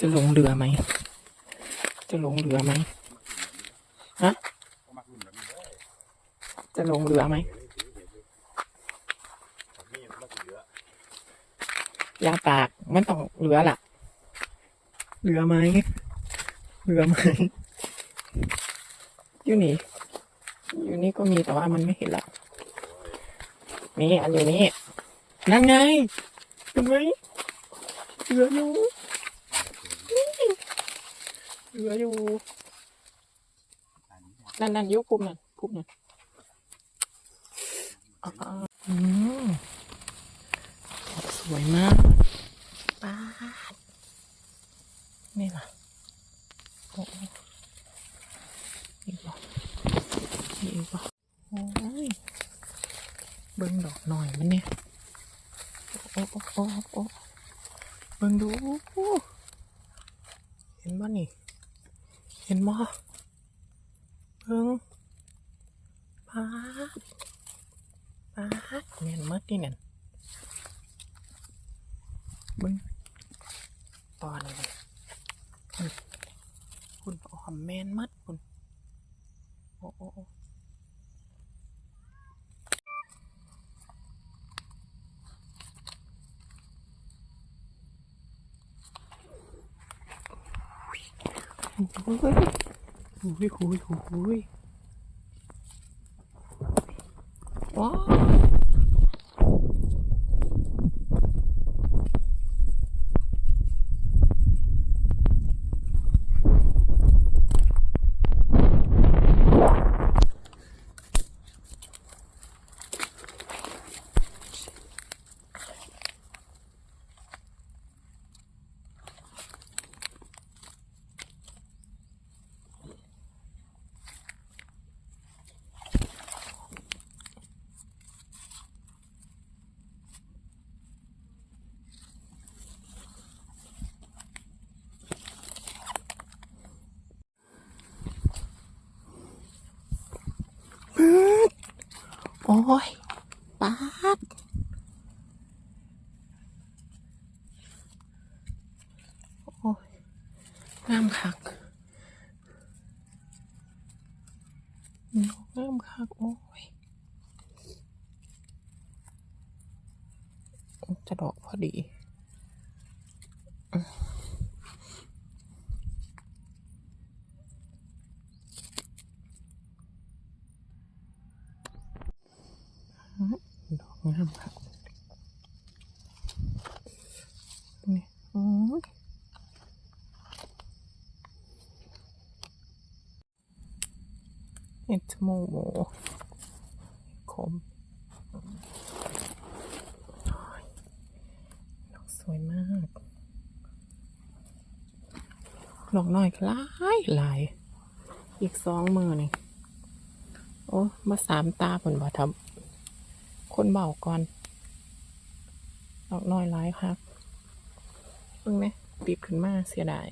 จะลงเรือไหม จะลงเรือไหมฮะ จะลงเรือไหมยาปากมันต้องเรือล่ะเรือไหมเรือไหมอยู่นี่ อยู่นี่ก็มีแต่ว่ามันไม่เห็นละนี่อันอยู่นี่นั่นไงเห็นไหมเรืออยู่ เรืออยู่นั่นนั่นยกภูมินั่นภูมินั่นอ่าอืมสวยมากป้าดนี่ล่ะโอ้โหอีกบ่อีกบ่โอ้ยเบิ่งดอกหน่อยมันเนี่ยโอ้โอ้โอ้โอ้เบิ่งดูเห็นบ่นี่เห็นบ่เพิ่งปาดปาดแม่นมากที่นั่นเบิ่งตอนนี้คุณคุณเอาคำแมนมัดคุณโอ้โอ้ โอ้โอ้ยโอ้ยโอ้ยโอ้ยโอ้ยว้าว โอ้ยปาดโอ้ยงามคักงามคักโอ้ยจะดอกพอดี ดอก งามครับนี่โอ้ยเห็ดจมูหมูคมโอ้ยดอกสวยมากดอกน้อยคล้ายหลาย อีกสองมือนี่ โอ้ มาสามตาผลบ่ทำ คนเบาก่อน ดอกน้อยร้ายครับเพิ่งไหมติดขึ้นมาเสียดาย